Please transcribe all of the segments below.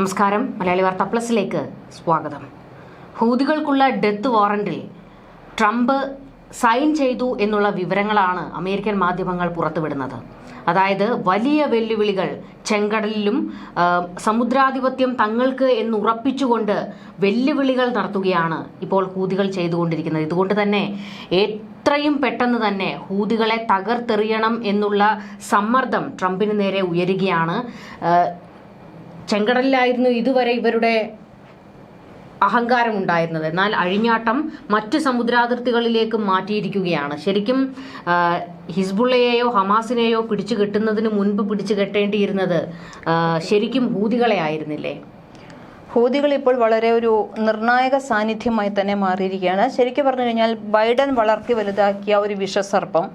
നമസ്കാരം. മലയാളി വാർത്ത പ്ലസിലേക്ക് സ്വാഗതം. ഹൂതികൾക്കുള്ള ഡെത്ത് വാറന്റിൽ ട്രംപ് സൈൻ ചെയ്തു എന്നുള്ള വിവരങ്ങളാണ് അമേരിക്കൻ മാധ്യമങ്ങൾ പുറത്തുവിടുന്നത്. അതായത് വലിയ വെല്ലുവിളികൾ ചെങ്കടലിലും സമുദ്രാധിപത്യം തങ്ങൾക്ക് എന്ന് ഉറപ്പിച്ചുകൊണ്ട് വെല്ലുവിളികൾ നടത്തുകയാണ് ഇപ്പോൾ ഹൂതികൾ ചെയ്തുകൊണ്ടിരിക്കുന്നത്. ഇതുകൊണ്ട് തന്നെ എത്രയും പെട്ടെന്ന് തന്നെ ഹൂതികളെ തകർത്തെറിയണം എന്നുള്ള സമ്മർദ്ദം ട്രംപിന് നേരെ ഉയരുകയാണ്. ചെങ്കടലിലായിരുന്നു ഇതുവരെ ഇവരുടെ അഹങ്കാരം ഉണ്ടായിരുന്നത് എന്നാൽ അഴിഞ്ഞാട്ടം മറ്റ് സമുദ്രാതിർത്തികളിലേക്ക് മാറ്റിയിരിക്കുകയാണ്. ശരിക്കും ഹിസ്ബുള്ളയെയോ ഹമാസിനെയോ പിടിച്ചു കെട്ടുന്നതിന് മുൻപ് പിടിച്ചു കെട്ടേണ്ടിയിരുന്നത് ശരിക്കും ഹൂതികളെ ആയിരുന്നില്ലേ? ഹൂതികൾ ഇപ്പോൾ വളരെ ഒരു നിർണായക സാന്നിധ്യമായി തന്നെ മാറിയിരിക്കുകയാണ്. ശരിക്കും പറഞ്ഞു കഴിഞ്ഞാൽ ബൈഡൻ വളർത്തി വലുതാക്കിയ ഒരു വിഷസർപ്പം.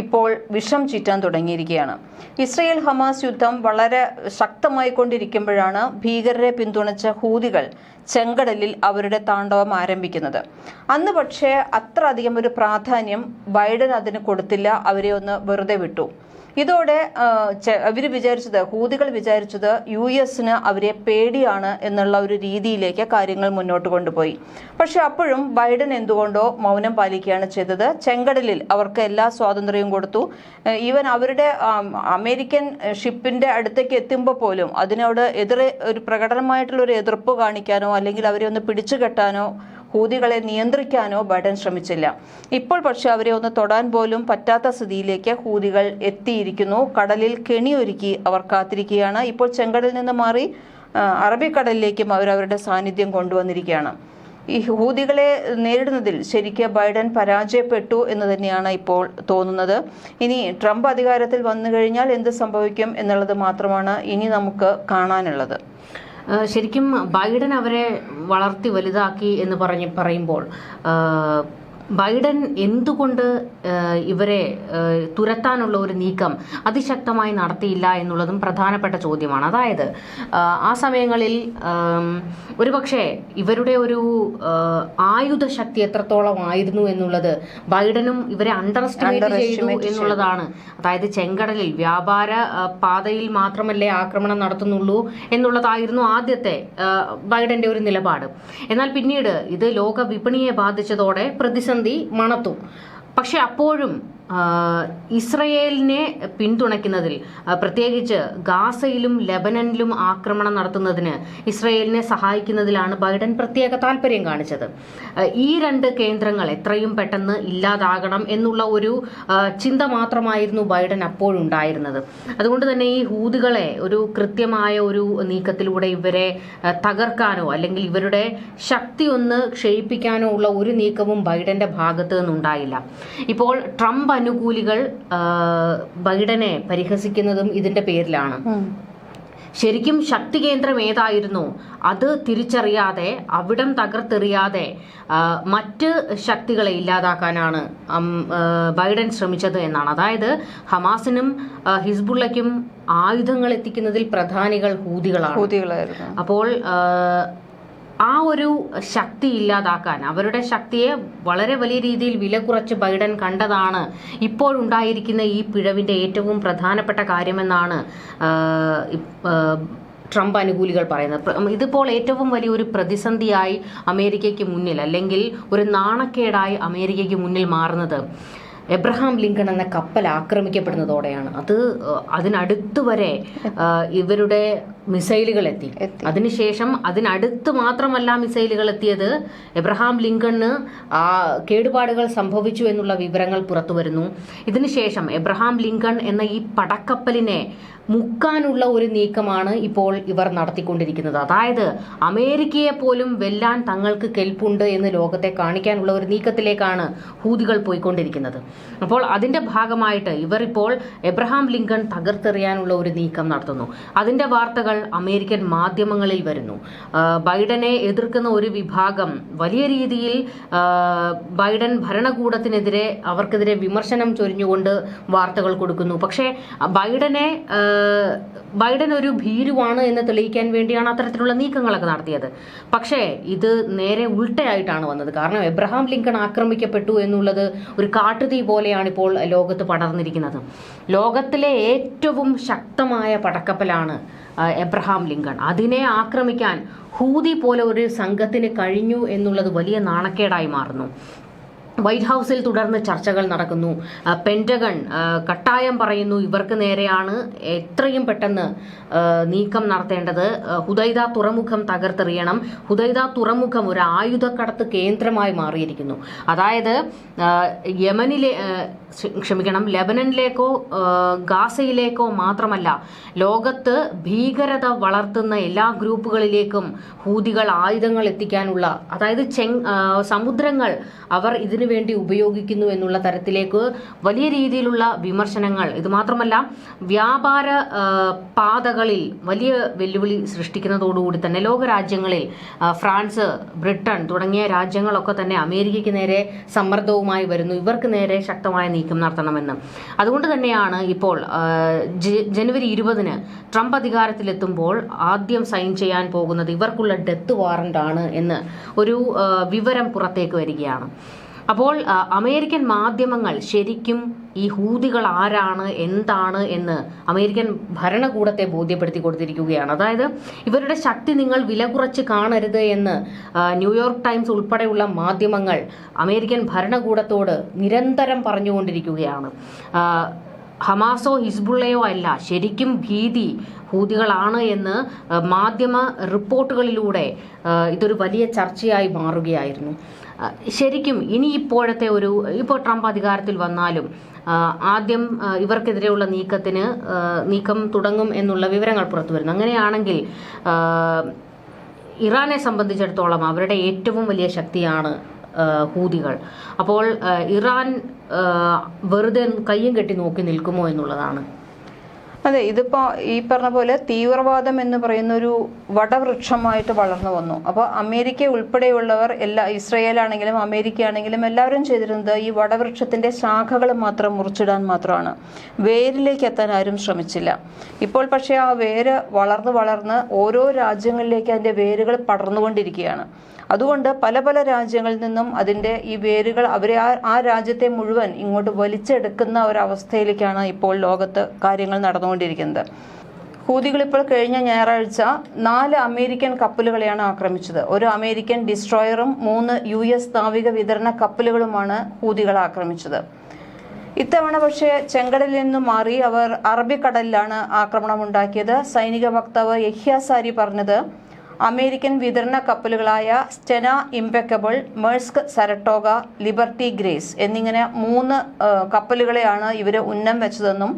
ഇപ്പോൾ വിഷം ചീറ്റാൻ തുടങ്ങിയിരിക്കുകയാണ്. ഇസ്രയേൽ ഹമാസ് യുദ്ധം വളരെ ശക്തമായി കൊണ്ടിരിക്കുമ്പോഴാണ് ഭീകരരെ പിന്തുണച്ച ഹൂതികൾ ചെങ്കടലിൽ അവരുടെ താണ്ഡവം ആരംഭിക്കുന്നത്. അന്ന് പക്ഷേ അത്ര അധികം ഒരു പ്രാധാന്യം ബൈഡൻ അതിന് കൊടുത്തില്ല അവരെ ഒന്ന് വെറുതെ വിട്ടു. ഇതോടെ അവർ വിചാരിച്ചത് ഹൂതികൾ വിചാരിച്ചത് യു എസിന് അവരെ പേടിയാണ് എന്നുള്ള ഒരു രീതിയിലേക്ക് കാര്യങ്ങൾ മുന്നോട്ട് കൊണ്ടുപോയി. പക്ഷെ അപ്പോഴും ബൈഡൻ എന്തുകൊണ്ടോ മൗനം പാലിക്കുകയാണ് ചെയ്തത്. ചെങ്കടലിൽ അവർക്ക് എല്ലാ സ്വാതന്ത്ര്യവും കൊടുത്തു. ഈവൻ അവരുടെ അമേരിക്കൻ ഷിപ്പിന്റെ അടുത്തേക്ക് എത്തുമ്പോൾ പോലും അതിനോട് എതിരെ ഒരു പ്രകടനമായിട്ടുള്ള ഒരു എതിർപ്പ് കാണിക്കാനോ അല്ലെങ്കിൽ അവരെ ഒന്ന് പിടിച്ചുകെട്ടാനോ ഹൂതികളെ നിയന്ത്രിക്കാനോ ബൈഡൻ ശ്രമിച്ചില്ല. ഇപ്പോൾ പക്ഷേ അവരെ ഒന്ന് തൊടാൻ പോലും പറ്റാത്ത സ്ഥിതിയിലേക്ക് ഹൂതികൾ എത്തിയിരിക്കുന്നു. കടലിൽ കെണിയൊരുക്കി അവർ കാത്തിരിക്കുകയാണ്. ഇപ്പോൾ ചെങ്കടലിൽ നിന്ന് മാറി അറബിക്കടലിലേക്കും അവർ അവരുടെ സാന്നിധ്യം കൊണ്ടുവന്നിരിക്കുകയാണ്. ഈ ഹൂതികളെ നേരിടുന്നതിൽ ശരിക്ക് ബൈഡൻ പരാജയപ്പെട്ടു എന്ന് തന്നെയാണ് ഇപ്പോൾ തോന്നുന്നത്. ഇനി ട്രംപ് അധികാരത്തിൽ വന്നു കഴിഞ്ഞാൽ എന്ത് സംഭവിക്കും എന്നുള്ളത് മാത്രമാണ് ഇനി നമുക്ക് കാണാനുള്ളത്. ശരിക്കും ബൈഡൻ അവരെ വളർത്തി വലുതാക്കി എന്ന് പറഞ്ഞ് പറയുമ്പോൾ ബൈഡൻ എന്തുകൊണ്ട് ഇവരെ തുരത്താനുള്ള ഒരു നീക്കം അതിശക്തമായി നടത്തിയില്ല എന്നുള്ളതും പ്രധാനപ്പെട്ട ചോദ്യമാണ്. അതായത് ആ, സമയങ്ങളിൽ ഒരു ഒരുപക്ഷെ ഇവരുടെ ഒരു ആയുധശക്തി ആയുധ ശക്തി എത്രത്തോളം ആയിരുന്നു എന്നുള്ളത് ബൈഡനും ഇവരെ അണ്ടർ എസ്റ്റിമേറ്റ് ചെയ്തു എന്നുള്ളതാണ്. അതായത് ചെങ്കടലിൽ വ്യാപാര പാതയിൽ മാത്രമല്ലേ ആക്രമണം നടത്തുന്നുള്ളൂ എന്നുള്ളതായിരുന്നു ആദ്യത്തെ ബൈഡന്റെ ഒരു നിലപാട്. എന്നാൽ പിന്നീട് ഇത് ലോക വിപണിയെ ബാധിച്ചതോടെ പ്രതിസന്ധി മണത്തു. പക്ഷെ അപ്പോഴും ഇസ്രയേലിനെ പിന്തുണയ്ക്കുന്നതിൽ പ്രത്യേകിച്ച് ഗാസയിലും ലെബനനിലും ആക്രമണം നടത്തുന്നതിന് ഇസ്രയേലിനെ സഹായിക്കുന്നതിലാണ് ബൈഡൻ പ്രത്യേക താല്പര്യം കാണിച്ചത്. ഈ രണ്ട് കേന്ദ്രങ്ങൾ എത്രയും പെട്ടെന്ന് ഇല്ലാതാകണം എന്നുള്ള ഒരു ചിന്ത മാത്രമായിരുന്നു ബൈഡൻ അപ്പോഴുണ്ടായിരുന്നത്. അതുകൊണ്ട് തന്നെ ഈ ഹൂതുകളെ ഒരു കൃത്യമായ ഒരു നീക്കത്തിലൂടെ ഇവരെ തകർക്കാനോ അല്ലെങ്കിൽ ഇവരുടെ ശക്തി ഒന്ന് ക്ഷയിപ്പിക്കാനോ ഉള്ള ഒരു നീക്കവും ബൈഡന്റെ ഭാഗത്ത് നിന്നുണ്ടായില്ല. ഇപ്പോൾ ട്രംപ് അനുകൂലികൾ ബൈഡനെ പരിഹസിക്കുന്നതും ഇതിന്റെ പേരിലാണ്. ശരിക്കും ശക്തി കേന്ദ്രം ഏതായിരുന്നു? അത് തിരിച്ചറിയാതെ അവിടം തകർത്തെറിയാതെ മറ്റ് ശക്തികളെ ഇല്ലാതാക്കാനാണ് ബൈഡൻ ശ്രമിച്ചത് എന്നാണ്. അതായത് ഹമാസിനും ഹിസ്ബുള്ളയ്ക്കും ആയുധങ്ങൾ എത്തിക്കുന്നതിൽ പ്രധാനികൾ ഹൂതികളാണ്. അപ്പോൾ ആ, ഒരു ശക്തി ഇല്ലാതാക്കാൻ അവരുടെ ശക്തിയെ വളരെ വലിയ രീതിയിൽ വില കുറച്ച് ബൈഡൻ കണ്ടതാണ് ഇപ്പോഴുണ്ടായിരിക്കുന്ന ഈ പിഴവിന്റെ ഏറ്റവും പ്രധാനപ്പെട്ട കാര്യമെന്നാണ് ട്രംപ് അനുകൂലികൾ പറയുന്നത്. ഇതിപ്പോൾ ഏറ്റവും വലിയ ഒരു പ്രതിസന്ധിയായി അമേരിക്കയ്ക്ക് മുന്നിൽ അല്ലെങ്കിൽ ഒരു നാണക്കേടായി അമേരിക്കയ്ക്ക് മുന്നിൽ മാറുന്നത് എബ്രഹാം ലിങ്കൺ എന്ന കപ്പൽ ആക്രമിക്കപ്പെടുന്നതോടെയാണ്. അത് അതിനടുത്തുവരെ അതിനടുത്ത് വരെ ഇവരുടെ മിസൈലുകൾ എത്തി. അതിനുശേഷം അതിനടുത്ത് മാത്രമല്ല മിസൈലുകൾ എത്തിയത് എബ്രഹാം ലിങ്കണ് ആ കേടുപാടുകൾ സംഭവിച്ചു എന്നുള്ള വിവരങ്ങൾ പുറത്തു വരുന്നു. ഇതിനുശേഷം എബ്രഹാം ലിങ്കൺ എന്ന ഈ പടക്കപ്പലിനെ മുക്കാനുള്ള ഒരു നീക്കമാണ് ഇപ്പോൾ ഇവർ നടത്തിക്കൊണ്ടിരിക്കുന്നത്. അതായത് അമേരിക്കയെ പോലും വെല്ലാൻ തങ്ങൾക്ക് കെൽപ്പുണ്ട് എന്ന് ലോകത്തെ കാണിക്കാനുള്ള ഒരു നീക്കത്തിലേക്കാണ് ഹൂതികൾ പോയിക്കൊണ്ടിരിക്കുന്നത്. അപ്പോൾ അതിന്റെ ഭാഗമായിട്ട് ഇവർ ഇപ്പോൾ എബ്രഹാം ലിങ്കൺ തകർത്തെറിയാനുള്ള ഒരു നീക്കം നടത്തുന്നു. അതിന്റെ വാർത്തകൾ അമേരിക്കൻ മാധ്യമങ്ങളിൽ വരുന്നു. ബൈഡനെ എതിർക്കുന്ന ഒരു വിഭാഗം വലിയ രീതിയിൽ ബൈഡൻ ഭരണകൂടത്തിനെതിരെ അവർക്കെതിരെ വിമർശനം ചൊരിഞ്ഞുകൊണ്ട് വാർത്തകൾ കൊടുക്കുന്നു. പക്ഷേ ബൈഡനെ ബൈഡൻ ഒരു ഭീരുവാണ് എന്ന് തെളിയിക്കാൻ വേണ്ടിയാണ് അത്തരത്തിലുള്ള നീക്കങ്ങളൊക്കെ നടത്തിയത്. പക്ഷേ ഇത് നേരെ ഉൾട്ടയായിട്ടാണ് വന്നത്. കാരണം എബ്രഹാം ലിങ്കൺ ആക്രമിക്കപ്പെട്ടു എന്നുള്ളത് ഒരു കാട്ടുതീ പോലെയാണ് ഇപ്പോൾ ലോകത്ത് പടർന്നിരിക്കുന്നത്. ലോകത്തിലെ ഏറ്റവും ശക്തമായ പടക്കപ്പലാണ് എബ്രഹാം ലിങ്കൺ. അതിനെ ആക്രമിക്കാൻ ഹൂതി പോലെ ഒരു സംഘത്തിന് കഴിഞ്ഞു എന്നുള്ളത് വലിയ നാണക്കേടായി മാറുന്നു. വൈറ്റ് ഹൗസിൽ തുടർന്ന് ചർച്ചകൾ നടക്കുന്നു. പെന്റഗൺ കട്ടായം പറയുന്നു ഇവർക്ക് നേരെയാണ് എത്രയും പെട്ടെന്ന് നീക്കം നടത്തേണ്ടത്. ഹുദൈദ തുറമുഖം തകർത്തെറിയണം. ഹുദൈദ തുറമുഖം ഒരു ആയുധക്കടത്ത് കേന്ദ്രമായി മാറിയിരിക്കുന്നു. അതായത് യമനിലെ ക്ഷമിക്കണം ലെബനനിലേക്കോ ഗാസയിലേക്കോ മാത്രമല്ല ലോകത്ത് ഭീകരത വളർത്തുന്ന എല്ലാ ഗ്രൂപ്പുകളിലേക്കും ഹൂതികൾ ആയുധങ്ങൾ എത്തിക്കാനുള്ള അതായത് ചെങ് സമുദ്രങ്ങൾ അവർ ഇതിനു വേണ്ടി ഉപയോഗിക്കുന്നു എന്നുള്ള തരത്തിലേക്ക് വലിയ രീതിയിലുള്ള വിമർശനങ്ങൾ. ഇത് മാത്രമല്ല വ്യാപാര പാതകളിൽ വലിയ വെല്ലുവിളി സൃഷ്ടിക്കുന്നതോടുകൂടി തന്നെ ലോകരാജ്യങ്ങളിൽ ഫ്രാൻസ് ബ്രിട്ടൻ തുടങ്ങിയ രാജ്യങ്ങളൊക്കെ തന്നെ അമേരിക്കയ്ക്ക് നേരെ സമ്മർദ്ദവുമായി വരുന്നു. ഇവർക്ക് നേരെ ശക്തമായ നീക്കം നടത്തണമെന്ന്. അതുകൊണ്ട് തന്നെയാണ് ഇപ്പോൾ ജനുവരി ഇരുപതിന് ട്രംപ് അധികാരത്തിലെത്തുമ്പോൾ ആദ്യം സൈൻ ചെയ്യാൻ പോകുന്നത് ഇവർക്കുള്ള ഡെത്ത് വാറന്റ് ആണ് എന്ന് ഒരു വിവരം പുറത്തേക്ക് വരികയാണ്. അപ്പോൾ അമേരിക്കൻ മാധ്യമങ്ങൾ ശരിക്കും ഈ ഹൂതികൾ ആരാണ് എന്താണ് എന്ന് അമേരിക്കൻ ഭരണകൂടത്തെ ബോധ്യപ്പെടുത്തി കൊടുത്തിരിക്കുകയാണ്. അതായത് ഇവരുടെ ശക്തി നിങ്ങൾ വില കുറച്ച് കാണരുത് എന്ന് ന്യൂയോർക്ക് ടൈംസ് ഉൾപ്പെടെയുള്ള മാധ്യമങ്ങൾ അമേരിക്കൻ ഭരണകൂടത്തോട് നിരന്തരം പറഞ്ഞുകൊണ്ടിരിക്കുകയാണ്. ഹമാസോ ഹിസ്ബുള്ളയോ അല്ല ശരിക്കും ഭീതി ഹൂതികളാണ് എന്ന് മാധ്യമ റിപ്പോർട്ടുകളിലൂടെ ഇതൊരു വലിയ ചർച്ചയായി മാറുകയായിരുന്നു. ശരിക്കും ഇനി ഇപ്പോഴത്തെ ഒരു ഇപ്പോൾ ട്രംപ് അധികാരത്തിൽ വന്നാലും ആദ്യം ഇവർക്കെതിരെയുള്ള നീക്കത്തിന് നീക്കം തുടങ്ങും എന്നുള്ള വിവരങ്ങൾ പുറത്തു വരുന്നു. അങ്ങനെയാണെങ്കിൽ ഇറാനെ സംബന്ധിച്ചിടത്തോളം അവരുടെ ഏറ്റവും വലിയ ശക്തിയാണ് ഹൂതികൾ. അപ്പോൾ ഇറാൻ വെറുതെ കയ്യും കെട്ടി നോക്കി നിൽക്കുമോ എന്നുള്ളതാണ് അതെ ഇതിപ്പോ ഈ പറഞ്ഞ പോലെ തീവ്രവാദം എന്ന് പറയുന്ന ഒരു വടവൃക്ഷമായിട്ട് വളർന്നു വന്നു. അപ്പോൾ അമേരിക്ക ഉൾപ്പെടെയുള്ളവർ എല്ലാ ഇസ്രയേൽ ആണെങ്കിലും അമേരിക്ക ആണെങ്കിലും എല്ലാവരും ചെയ്തിരുന്നത് ഈ വടവൃക്ഷത്തിന്റെ ശാഖകൾ മാത്രം മുറിച്ചിടാൻ മാത്രമാണ്. വേരിലേക്ക് എത്താൻ ആരും ശ്രമിച്ചില്ല. ഇപ്പോൾ പക്ഷേ ആ വേര് വളർന്ന് വളർന്ന് ഓരോ രാജ്യങ്ങളിലേക്ക് അതിന്റെ വേരുകൾ പടർന്നുകൊണ്ടിരിക്കുകയാണ്. അതുകൊണ്ട് പല പല രാജ്യങ്ങളിൽ നിന്നും അതിന്റെ ഈ വേരുകൾ അവരെ ആ ആ രാജ്യത്തെ മുഴുവൻ ഇങ്ങോട്ട് വലിച്ചെടുക്കുന്ന ഒരവസ്ഥയിലേക്കാണ് ഇപ്പോൾ ലോകത്ത് കാര്യങ്ങൾ നടന്നുകൊണ്ടിരിക്കുന്നത്. ഹൂതികൾ ഇപ്പോൾ കഴിഞ്ഞ ഞായറാഴ്ച നാല് അമേരിക്കൻ കപ്പലുകളെയാണ് ആക്രമിച്ചത്. ഒരു അമേരിക്കൻ ഡിസ്ട്രോയറും മൂന്ന് യു എസ് നാവിക വിതരണ കപ്പലുകളുമാണ് ഹൂതികൾ ആക്രമിച്ചത്. ഇത്തവണ പക്ഷേ ചെങ്കടലിൽ നിന്ന് മാറി അവർ അറബിക്കടലിലാണ് ആക്രമണം ഉണ്ടാക്കിയത് സൈനിക വക്താവ് യഹ്യാസാരി പറഞ്ഞത് അമേരിക്കൻ വിതരണ കപ്പലുകളായ Stena Impeccable Maersk Saratoga Liberty Grace എന്നിങ്ങനെ മൂന്ന് കപ്പലുകളെയാണ് ഇവർ ഉന്നം വെച്ചതെന്നും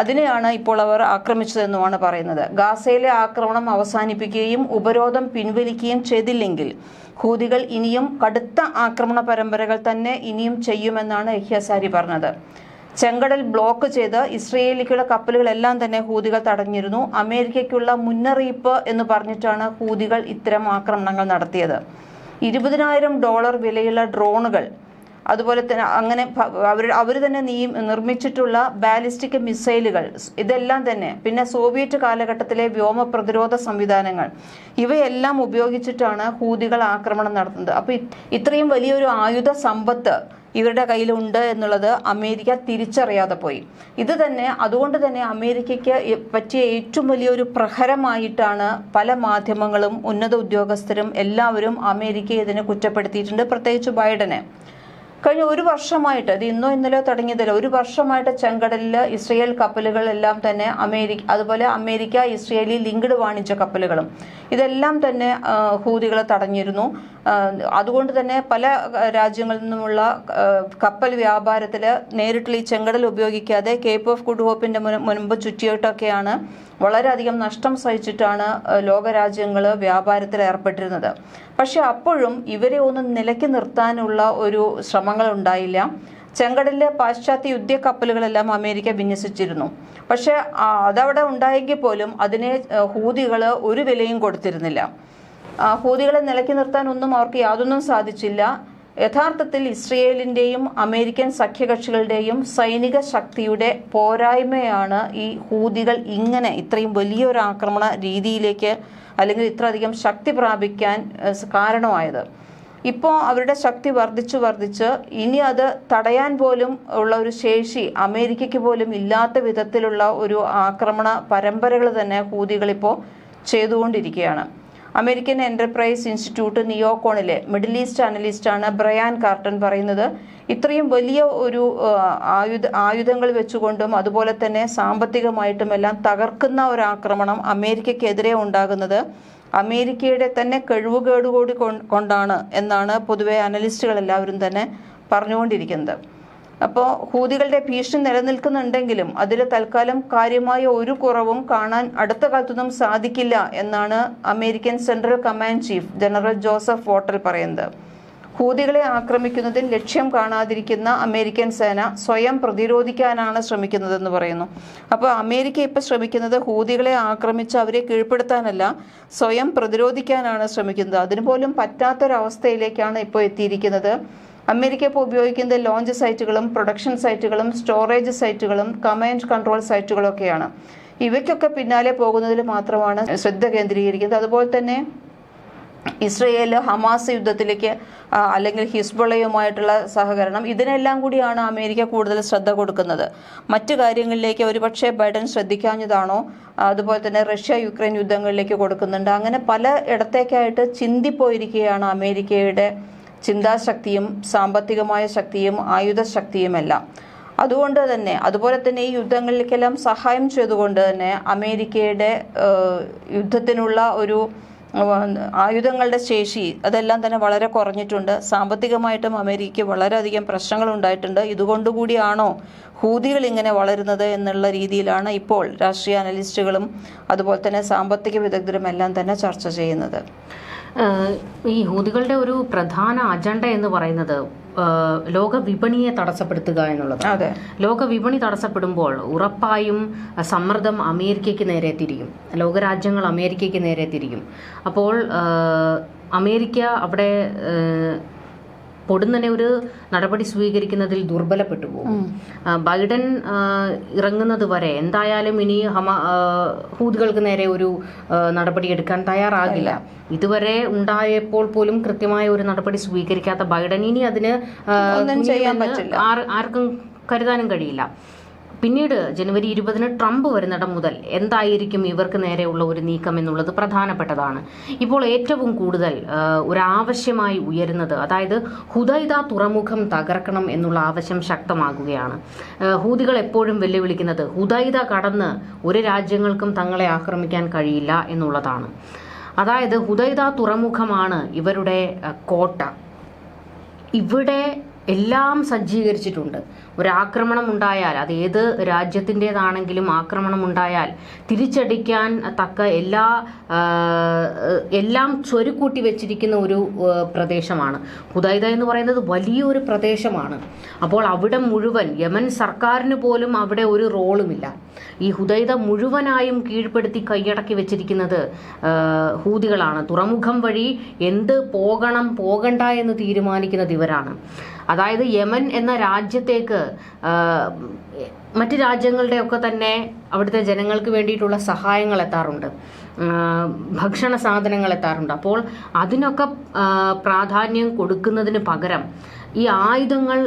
അതിനെയാണ് ഇപ്പോൾ അവർ ആക്രമിച്ചതെന്നുമാണ് പറയുന്നത്. ഗാസയിലെ ആക്രമണം അവസാനിപ്പിക്കുകയും ഉപരോധം പിൻവലിക്കുകയും ചെയ്തില്ലെങ്കിൽ ഹൂതികൾ ഇനിയും കടുത്ത ആക്രമണ പരമ്പരകൾ തന്നെ ഇനിയും ചെയ്യുമെന്നാണ് യഹ്യാസാരി പറഞ്ഞത്. ചെങ്കടൽ ബ്ലോക്ക് ചെയ്ത് ഇസ്രയേലിക്കുള്ള കപ്പലുകളെല്ലാം തന്നെ ഹൂതികൾ തടഞ്ഞിരുന്നു. അമേരിക്കയ്ക്കുള്ള മുന്നറിയിപ്പ് എന്ന് പറഞ്ഞിട്ടാണ് ഹൂതികൾ ഇത്തരം ആക്രമണങ്ങൾ നടത്തിയത്. ഇരുപതിനായിരം ഡോളർ വിലയുള്ള ഡ്രോണുകൾ അതുപോലെ തന്നെ അങ്ങനെ അവർ അവർ തന്നെ നീ നിർമ്മിച്ചിട്ടുള്ള ബാലിസ്റ്റിക് മിസൈലുകൾ ഇതെല്ലാം തന്നെ പിന്നെ സോവിയറ്റ് കാലഘട്ടത്തിലെ വ്യോമ പ്രതിരോധ സംവിധാനങ്ങൾ ഇവയെല്ലാം ഉപയോഗിച്ചിട്ടാണ് ഹൂതികൾ ആക്രമണം നടത്തുന്നത്. അപ്പോൾ ഇത്രയും വലിയൊരു ആയുധ സമ്പത്ത് ഇവരുടെ കയ്യിലുണ്ട് എന്നുള്ളത് അമേരിക്ക തിരിച്ചറിയാതെ പോയി. ഇത് തന്നെ അതുകൊണ്ട് തന്നെ അമേരിക്കയ്ക്ക് പറ്റിയ ഏറ്റവും വലിയൊരു പ്രഹരമായിട്ടാണ് പല മാധ്യമങ്ങളും ഉന്നത ഉദ്യോഗസ്ഥരും എല്ലാവരും അമേരിക്കയെ ഇതിനെ കുറ്റപ്പെടുത്തിയിട്ടുണ്ട് പ്രത്യേകിച്ച് ബൈഡനെ. കഴിഞ്ഞ ഒരു വർഷമായിട്ട് അത് ഇന്നോ ഇന്നലെയോ തുടങ്ങിയതല്ല ഒരു വർഷമായിട്ട് ചെങ്കടലിൽ ഇസ്രയേൽ കപ്പലുകളെല്ലാം തന്നെ അമേരിക്ക അതുപോലെ അമേരിക്ക ഇസ്രയേലി ലിങ്ക്ഡ് വാണിജ്യ കപ്പലുകളും. ഇതെല്ലാം തന്നെ ഹൂതികളെ തടഞ്ഞിരുന്നു. അതുകൊണ്ട് തന്നെ പല രാജ്യങ്ങളിൽ നിന്നുമുള്ള കപ്പൽ വ്യാപാരത്തിൽ നേരിട്ടുള്ള ഈ ചെങ്കടൽ ഉപയോഗിക്കാതെ കേപ്പ് ഓഫ് ഗുഡ് ഹോപ്പിന്റെ മുൻപ് ചുറ്റിയിട്ടൊക്കെയാണ് വളരെയധികം നഷ്ടം സഹിച്ചിട്ടാണ് ലോകരാജ്യങ്ങൾ വ്യാപാരത്തിൽ ഏർപ്പെട്ടിരുന്നത്. പക്ഷെ അപ്പോഴും ഇവരെ ഒന്ന് നിലയ്ക്ക് നിർത്താനുള്ള ഒരു ശ്രമങ്ങൾ ഉണ്ടായില്ല. ചെങ്കടലിലെ പാശ്ചാത്യ യുദ്ധ കപ്പലുകളെല്ലാം അമേരിക്ക വിന്യസിച്ചിരുന്നു. പക്ഷെ അതവിടെ ഉണ്ടായെങ്കിൽ പോലും അതിനെ ഹൂതികൾ ഒരു വിലയും കൊടുത്തിരുന്നില്ല. ഹൂതികളെ നിലയ്ക്ക് നിർത്താൻ ഒന്നും അവർക്ക് യാതൊന്നും സാധിച്ചില്ല. യഥാർത്ഥത്തിൽ ഇസ്രയേലിന്റെയും അമേരിക്കൻ സഖ്യകക്ഷികളുടെയും സൈനിക ശക്തിയുടെ പോരായ്മയാണ് ഈ ഹൂതികൾ ഇങ്ങനെ ഇത്രയും വലിയൊരു ആക്രമണ രീതിയിലേക്ക് അല്ലെങ്കിൽ ഇത്രയധികം ശക്തി പ്രാപിക്കാൻ കാരണമായത്. ഇപ്പോൾ അവരുടെ ശക്തി വർദ്ധിച്ചു വർദ്ധിച്ച് ഇനി അത് തടയാൻ പോലും ഉള്ള ഒരു ശേഷി അമേരിക്കയ്ക്ക് പോലും ഇല്ലാത്ത വിധത്തിലുള്ള ഒരു ആക്രമണ പരമ്പരകൾ തന്നെ ഹൂതികളിപ്പോൾ ചെയ്തുകൊണ്ടിരിക്കുകയാണ്. അമേരിക്കൻ എന്റർപ്രൈസ് ഇൻസ്റ്റിറ്റ്യൂട്ട് നിയോകോണിലെ മിഡിൽ ഈസ്റ്റ് അനലിസ്റ്റാണ് ബ്രയാൻ കാർട്ടൺ പറയുന്നത്. ഇത്രയും വലിയ ഒരു ആയുധ ആയുധങ്ങൾ വെച്ചുകൊണ്ടും അതുപോലെ തന്നെ സാമ്പത്തികമായിട്ടും എല്ലാം തകർക്കുന്ന ഒരു ആക്രമണം അമേരിക്കക്കെതിരെ ഉണ്ടാകുന്നത് അമേരിക്കയുടെ തന്നെ കഴിവുകേടുകൂടി കൊണ്ടാണ് എന്നാണ് പൊതുവെ അനലിസ്റ്റുകൾ എല്ലാവരും തന്നെ പറഞ്ഞുകൊണ്ടിരിക്കുന്നത്. അപ്പോൾ ഹൂതികളുടെ ഭീഷണി നിലനിൽക്കുന്നുണ്ടെങ്കിലും അതിൽ തൽക്കാലം കാര്യമായ ഒരു കുറവും കാണാൻ അടുത്ത കാലത്തൊന്നും സാധിക്കില്ല എന്നാണ് American Central Command chief General Joseph Votel പറയുന്നത്. ഹൂതികളെ ആക്രമിക്കുന്നതിൽ ലക്ഷ്യം കാണാതിരിക്കുന്ന അമേരിക്കൻ സേന സ്വയം പ്രതിരോധിക്കാനാണ് ശ്രമിക്കുന്നതെന്ന് പറയുന്നു. അപ്പോൾ അമേരിക്ക ഇപ്പോൾ ശ്രമിക്കുന്നത് ഹൂതികളെ ആക്രമിച്ച് അവരെ കീഴ്പ്പെടുത്താനല്ല സ്വയം പ്രതിരോധിക്കാനാണ് ശ്രമിക്കുന്നത്. അതിനുപോലും പറ്റാത്തൊരവസ്ഥയിലേക്കാണ് ഇപ്പോൾ എത്തിയിരിക്കുന്നത്. അമേരിക്ക ഇപ്പോൾ ഉപയോഗിക്കുന്നത് ലോഞ്ച് സൈറ്റുകളും പ്രൊഡക്ഷൻ സൈറ്റുകളും സ്റ്റോറേജ് സൈറ്റുകളും കമാൻഡ് കൺട്രോൾ സൈറ്റുകളൊക്കെയാണ് ഇവയ്ക്കൊക്കെ പിന്നാലെ പോകുന്നതിൽ മാത്രമാണ് ശ്രദ്ധ കേന്ദ്രീകരിക്കുന്നത്. അതുപോലെ തന്നെ ഇസ്രയേൽ ഹമാസ് യുദ്ധത്തിലേക്ക് അല്ലെങ്കിൽ ഹിസ്ബുള്ളയുമായിട്ടുള്ള സഹകരണം ഇതിനെല്ലാം കൂടിയാണ് അമേരിക്ക കൂടുതൽ ശ്രദ്ധ കൊടുക്കുന്നത്. മറ്റ് കാര്യങ്ങളിലേക്ക് ഒരുപക്ഷെ ബൈഡൻ ശ്രദ്ധിക്കാഞ്ഞതാണോ? അതുപോലെ തന്നെ റഷ്യ യുക്രൈൻ യുദ്ധങ്ങളിലേക്ക് കൊടുക്കുന്നുണ്ട്. അങ്ങനെ പല ഇടത്തേക്കായിട്ട് ചിന്തിപ്പോയിരിക്കുകയാണ് അമേരിക്കയുടെ ചിന്താശക്തിയും സാമ്പത്തികമായ ശക്തിയും ആയുധ ശക്തിയുമെല്ലാം അതുകൊണ്ട് തന്നെ അതുപോലെ തന്നെ ഈ യുദ്ധങ്ങളിലേക്കെല്ലാം സഹായം ചെയ്തുകൊണ്ട് തന്നെ അമേരിക്കയുടെ യുദ്ധത്തിനുള്ള ഒരു ആയുധങ്ങളുടെ ശേഷി അതെല്ലാം തന്നെ വളരെ കുറഞ്ഞിട്ടുണ്ട്. സാമ്പത്തികമായിട്ടും അമേരിക്കയ്ക്ക് വളരെയധികം പ്രശ്നങ്ങൾ ഉണ്ടായിട്ടുണ്ട് ഇതുകൊണ്ടുകൂടിയാണോ ഹൂതികൾ ഇങ്ങനെ വളരുന്നത് എന്നുള്ള രീതിയിലാണ് ഇപ്പോൾ രാഷ്ട്രീയ അനലിസ്റ്റുകളും അതുപോലെ തന്നെ സാമ്പത്തിക വിദഗ്ധരും എല്ലാം തന്നെ ചർച്ച ചെയ്യുന്നത്. ഈ ഹൂതികളുടെ ഒരു പ്രധാന അജണ്ട എന്ന് പറയുന്നത് ലോക വിപണിയെ തടസ്സപ്പെടുത്തുക എന്നുള്ളത്. അതെ. ലോക വിപണി തടസ്സപ്പെടുമ്പോൾ ഉറപ്പായും സമ്മർദ്ദം അമേരിക്കയ്ക്ക് നേരെ തിരിയും. ലോകരാജ്യങ്ങൾ അമേരിക്കയ്ക്ക് നേരെ തിരിയും. അപ്പോൾ അമേരിക്ക അവിടെ പൊടുന്നനെ ഒരു നടപടി സ്വീകരിക്കുന്നതിൽ ദുർബലപ്പെട്ടു പോകും. ബൈഡൻ ഇറങ്ങുന്നത് വരെ എന്തായാലും ഇനി ഹമ ഹൂദുകൾക്ക് നേരെ ഒരു നടപടി എടുക്കാൻ തയ്യാറാകില്ല. ഇതുവരെ ഉണ്ടായപ്പോൾ പോലും കൃത്യമായ ഒരു നടപടി സ്വീകരിക്കാത്ത ബൈഡൻ ഇനി അതിന് ആർക്കും കരുതാനും കഴിയില്ല. പിന്നീട് ജനുവരി ഇരുപതിന് ട്രംപ് വരുന്നിടം മുതൽ എന്തായിരിക്കും ഇവർക്ക് നേരെയുള്ള ഒരു നീക്കം എന്നുള്ളത് പ്രധാനപ്പെട്ടതാണ്. ഇപ്പോൾ ഏറ്റവും കൂടുതൽ ഒരാവശ്യമായി ഉയരുന്നത് അതായത് ഹുദൈദ തുറമുഖം തകർക്കണം എന്നുള്ള ആവശ്യം ശക്തമാകുകയാണ്. ഹൂതികൾ എപ്പോഴും വെല്ലുവിളിക്കുന്നത് ഹുദൈദ കടന്ന് ഒരു രാജ്യങ്ങൾക്കും തങ്ങളെ ആക്രമിക്കാൻ കഴിയില്ല എന്നുള്ളതാണ്. അതായത് ഹുദൈദ തുറമുഖമാണ് ഇവരുടെ കോട്ട. ഇവിടെ എല്ലാം സജ്ജീകരിച്ചിട്ടുണ്ട്. ഒരു ആക്രമണം ഉണ്ടായാൽ അത് ഏത് രാജ്യത്തിന്റെതാണെങ്കിലും ആക്രമണം ഉണ്ടായാൽ തിരിച്ചടിക്കാൻ തക്ക എല്ലാ എല്ലാം ചൊരുക്കൂട്ടി വെച്ചിരിക്കുന്ന ഒരു പ്രദേശമാണ്. ഹുദൈദ എന്ന് പറയുന്നത് വലിയൊരു പ്രദേശമാണ്. അപ്പോൾ അവിടെ മുഴുവൻ യമൻ സർക്കാരിന് പോലും അവിടെ ഒരു റോളുമില്ല. ഈ ഹുദൈദ മുഴുവനായും കീഴ്പ്പെടുത്തി കൈയടക്കി വെച്ചിരിക്കുന്നത് ഹൂതികളാണ്. തുറമുഖം വഴി എന്ത് പോകണം പോകണ്ട എന്ന് തീരുമാനിക്കുന്നത് ഇവരാണ്. അതായത് യമൻ എന്ന രാജ്യത്തേക്ക് മറ്റ് രാജ്യങ്ങളുടെയൊക്കെ തന്നെ അവിടുത്തെ ജനങ്ങൾക്ക് വേണ്ടിയിട്ടുള്ള സഹായങ്ങൾ എത്താറുണ്ട്. ഭക്ഷണ സാധനങ്ങൾ എത്താറുണ്ട്. അപ്പോൾ അതിനൊക്കെ പ്രാധാന്യം കൊടുക്കുന്നതിന് പകരം ഈ ആയുധങ്ങൾ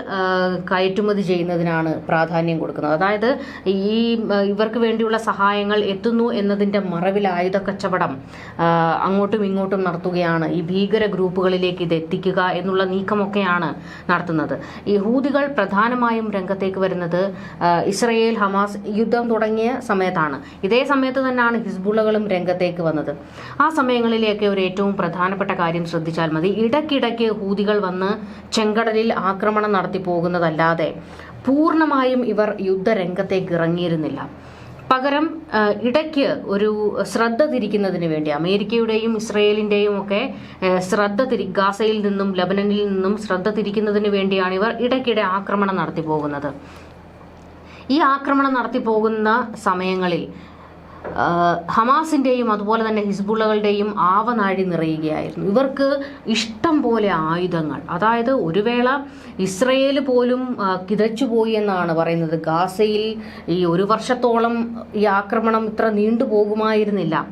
കയറ്റുമതി ചെയ്യുന്നതിനാണ് പ്രാധാന്യം കൊടുക്കുന്നത്. അതായത് ഈ ഇവർക്ക് വേണ്ടിയുള്ള സഹായങ്ങൾ എത്തുന്നു എന്നതിന്റെ മറവിൽ ആയുധ കച്ചവടം അങ്ങോട്ടും ഇങ്ങോട്ടും നടത്തുകയാണ്. ഈ ഭീകര ഗ്രൂപ്പുകളിലേക്ക് ഇത് എത്തിക്കുക എന്നുള്ള നീക്കമൊക്കെയാണ് നടത്തുന്നത്. ഈ പ്രധാനമായും രംഗത്തേക്ക് വരുന്നത് ഇസ്രയേൽ ഹമാസ് യുദ്ധം തുടങ്ങിയ സമയത്താണ്. ഇതേ സമയത്ത് തന്നെയാണ് ഹിസ്ബുള്ളകളും രംഗത്തേക്ക് വന്നത്. ആ സമയങ്ങളിലേക്ക് ഒരു ഏറ്റവും പ്രധാനപ്പെട്ട കാര്യം ശ്രദ്ധിച്ചാൽ മതി. ഇടയ്ക്കിടയ്ക്ക് ഹൂതികൾ വന്ന് ചെങ്കടലിൽ ആക്രമണം നടത്തി പോകുന്നതല്ലാതെ പൂർണമായും ഇവർ യുദ്ധരംഗത്തേക്ക് ഇറങ്ങിയിരുന്നില്ല. പകരം ഇടയ്ക്ക് ഒരു ശ്രദ്ധ തിരിക്കുന്നതിന് വേണ്ടി അമേരിക്കയുടെയും ഇസ്രയേലിന്റെയും ഒക്കെ ശ്രദ്ധ തിരി ഗാസയിൽ നിന്നും ലബനനിൽ നിന്നും ശ്രദ്ധ തിരിക്കുന്നതിന് വേണ്ടിയാണ് ഇവർ ഇടയ്ക്കിടെ ആക്രമണം നടത്തി പോകുന്നത്. ഈ ആക്രമണം നടത്തി പോകുന്ന സമയങ്ങളിൽ ആ, ഹമാസിന്റെയും അതുപോലെ തന്നെ ഹിസ്ബുള്ളകളുടെയും ആവനാഴി നിറയുകയായിരുന്നു. ഇവർക്ക് ഇഷ്ടം പോലെ ആയുധങ്ങൾ. അതായത് ഒരു വേള ഇസ്രയേൽ പോലും കിതച്ചുപോയി എന്നാണ് പറയുന്നത്. ഗാസയിൽ ഈ ഒരു വർഷത്തോളം ഈ ആക്രമണം ഇത്ര നീണ്ടുപോകുമായിരുന്നില്ല.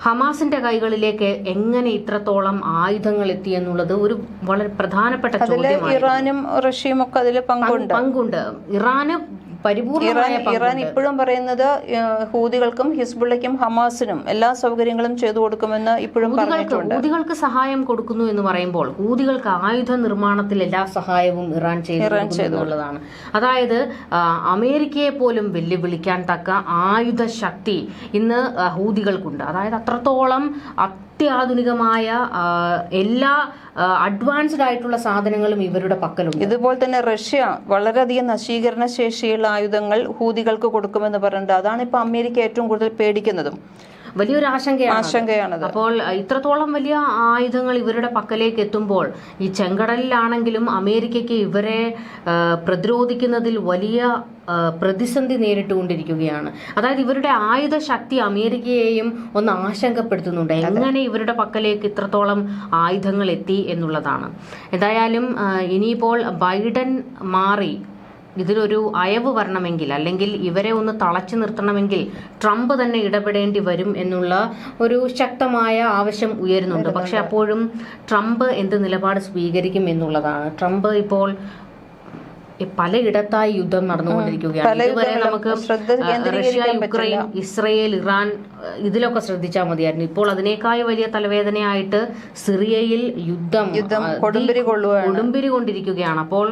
ഹമാസിന്റെ കൈകളിലേക്ക് എങ്ങനെ ഇത്രത്തോളം ആയുധങ്ങൾ എത്തി എന്നുള്ളത് ഒരു വളരെ പ്രധാനപ്പെട്ട ചോദ്യമാണ് ഇറാനും റഷ്യയും ഒക്കെ അതിൽ പങ്കുണ്ട്. പങ്കുണ്ട്. ഇറാന് പരിപൂർണമായ ഇറാൻ ഇപ്പോഴും പറയുന്നത് ഹൂദികൾക്കും ഹൂതികൾക്കും ഹിസ്ബുള്ളയ്ക്കും ഹമാസിനും എല്ലാ സൗകര്യങ്ങളും ചെയ്തു കൊടുക്കുമെന്ന് ഇപ്പോഴും പറഞ്ഞിട്ടുണ്ട്. ഊതികൾക്ക് സഹായം കൊടുക്കുന്നു എന്ന് പറയുമ്പോൾ ഹൂദികൾക്ക് ആയുധ നിർമ്മാണത്തിൽ എല്ലാ സഹായവും ഇറാൻ ചെയ്തുള്ളതാണ് അതായത് അമേരിക്കയെ പോലും വെല്ലുവിളിക്കാൻ തക്ക ആയുധ ശക്തി ഇന്ന് ഹൂതികൾക്കുണ്ട്. അതായത് അത്രത്തോളം അത്യാധുനികമായ എല്ലാ അഡ്വാൻസ്ഡ് ആയിട്ടുള്ള സാധനങ്ങളും ഇവരുടെ പക്കലുണ്ട്. ഇതുപോലെ തന്നെ റഷ്യ വളരെയധികം നശീകരണ ശേഷിയുള്ള ആയുധങ്ങൾ ഹൂതികൾക്ക് കൊടുക്കുമെന്ന് പറഞ്ഞിട്ടുണ്ട്. അതാണ് ഇപ്പൊ അമേരിക്ക ഏറ്റവും കൂടുതൽ പേടിക്കുന്നതും. വലിയൊരു ആശങ്കയാണ് ആശങ്കയാണത്. അപ്പോൾ ഇത്രത്തോളം വലിയ ആയുധങ്ങൾ ഇവരുടെ പക്കലേക്ക് എത്തുമ്പോൾ ഈ ചെങ്കടലിലാണെങ്കിലും അമേരിക്കയ്ക്ക് ഇവരെ പ്രതിരോധിക്കുന്നതിൽ വലിയ പ്രതിസന്ധി നേരിട്ടുകൊണ്ടിരിക്കുകയാണ്. അതായത് ഇവരുടെ ആയുധ ശക്തി അമേരിക്കയെയും ഒന്ന് ആശങ്കപ്പെടുത്തുന്നുണ്ട്. എങ്ങനെ ഇവരുടെ പക്കലേക്ക് ഇത്രത്തോളം ആയുധങ്ങൾ എത്തി എന്നുള്ളതാണ്. എന്തായാലും ഇനിയിപ്പോൾ ബൈഡൻ മാറി ഇതിലൊരു അയവ് വരണമെങ്കിൽ അല്ലെങ്കിൽ ഇവരെ ഒന്ന് തളച്ചു നിർത്തണമെങ്കിൽ ട്രംപ് തന്നെ ഇടപെടേണ്ടി വരും എന്നുള്ള ഒരു ശക്തമായ ആവശ്യം ഉയരുന്നുണ്ട്. പക്ഷെ അപ്പോഴും ട്രംപ് എന്ത് നിലപാട് സ്വീകരിക്കും എന്നുള്ളതാണ്. ട്രംപ് ഇപ്പോൾ പലയിടത്തായി യുദ്ധം നടന്നുകൊണ്ടിരിക്കുകയാണ്. ഇതുവരെ നമുക്ക് റഷ്യ യുക്രൈൻ ഇസ്രയേൽ ഇറാൻ ഇതിലൊക്കെ ശ്രദ്ധിച്ചാൽ മതിയായിരുന്നു. ഇപ്പോൾ അതിനേക്കാൾ വലിയ തലവേദനയായിട്ട് സിറിയയിൽ യുദ്ധം കൊടുമ്പിരി കൊണ്ടിരിക്കുകയാണ്. അപ്പോൾ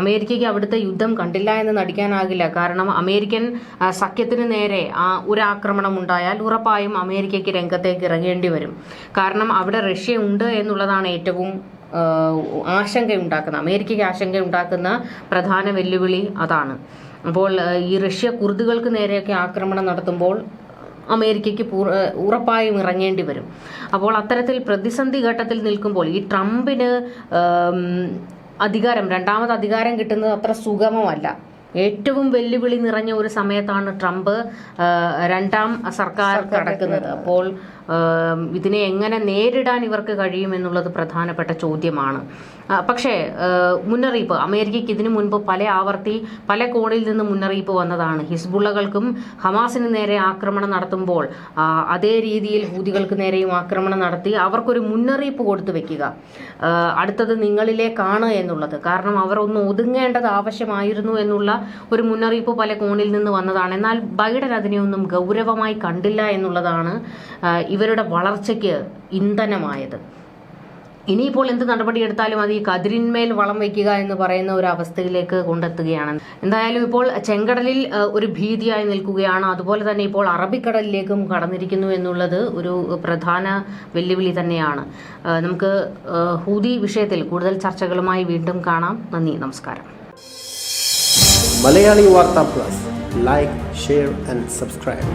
അമേരിക്കയ്ക്ക് അവിടുത്തെ യുദ്ധം കണ്ടില്ല എന്ന് നടിക്കാനാകില്ല. കാരണം അമേരിക്കൻ സഖ്യത്തിന് നേരെ ആ ഒരു ആക്രമണം ഉണ്ടായാൽ ഉറപ്പായും അമേരിക്കയ്ക്ക് രംഗത്തേക്ക് ഇറങ്ങേണ്ടി വരും. കാരണം അവിടെ റഷ്യ ഉണ്ട് എന്നുള്ളതാണ് ഏറ്റവും ആശങ്കയുണ്ടാക്കുന്ന അമേരിക്കയ്ക്ക് ആശങ്കയുണ്ടാക്കുന്ന പ്രധാന വെല്ലുവിളി അതാണ്. അപ്പോൾ ഈ റഷ്യ കുർദുകൾക്ക് നേരെയൊക്കെ ആക്രമണം നടത്തുമ്പോൾ അമേരിക്കയ്ക്ക് ഉറപ്പായും ഇറങ്ങേണ്ടി വരും. അപ്പോൾ അത്തരത്തിൽ പ്രതിസന്ധി ഘട്ടത്തിൽ നിൽക്കുമ്പോൾ ഈ ട്രംപിന് അധികാരം രണ്ടാമത് അധികാരം കിട്ടുന്നത് അത്ര സുഗമമല്ല. ഏറ്റവും വെല്ലുവിളി നിറഞ്ഞ ഒരു സമയത്താണ് ട്രംപ് രണ്ടാം സർക്കാർ കടക്കുന്നത്. അപ്പോൾ ഇതിനെ എങ്ങനെ നേരിടാൻ ഇവർക്ക് കഴിയുമെന്നുള്ളത് പ്രധാനപ്പെട്ട ചോദ്യമാണ്. പക്ഷേ മുന്നറിയിപ്പ് അമേരിക്കയ്ക്ക് ഇതിനു മുൻപ് പല ആവർത്തി പല കോണിൽ നിന്ന് മുന്നറിയിപ്പ് വന്നതാണ്. ഹിസ്ബുള്ളകൾക്കും ഹമാസിന് നേരെ ആക്രമണം നടത്തുമ്പോൾ അതേ രീതിയിൽ ഹൂതികൾക്ക് നേരെയും ആക്രമണം നടത്തി അവർക്കൊരു മുന്നറിയിപ്പ് കൊടുത്തു വെക്കുക. അടുത്തത് നിങ്ങളിലേക്കാണ് എന്നുള്ളത്. കാരണം അവർ ഒന്ന് ഒതുങ്ങേണ്ടത് ആവശ്യമായിരുന്നു എന്നുള്ള ഒരു മുന്നറിയിപ്പ് പല കോണിൽ നിന്ന് വന്നതാണ്. എന്നാൽ ബൈഡൻ അതിനെ ഒന്നും ഗൗരവമായി കണ്ടില്ല എന്നുള്ളതാണ് ഇവരുടെ വളർച്ചയ്ക്ക് ഇന്ധനമായത്. ഇനിയിപ്പോൾ എന്ത് നടപടിയെടുത്താലും അത് ഈ കതിരിന്മേൽ വളം വയ്ക്കുക എന്ന് പറയുന്ന ഒരു അവസ്ഥയിലേക്ക് കൊണ്ടെത്തുകയാണ്. എന്തായാലും ഇപ്പോൾ ചെങ്കടലിൽ ഒരു ഭീതിയായി നിൽക്കുകയാണ്. അതുപോലെ തന്നെ ഇപ്പോൾ അറബിക്കടലിലേക്കും കടന്നിരിക്കുന്നു എന്നുള്ളത് ഒരു പ്രധാന വെല്ലുവിളി തന്നെയാണ്. നമുക്ക് ഹൂതി വിഷയത്തിൽ കൂടുതൽ ചർച്ചകളുമായി വീണ്ടും കാണാം. നന്ദി നമസ്കാരം. Malayali Vartha plus. Like share and subscribe.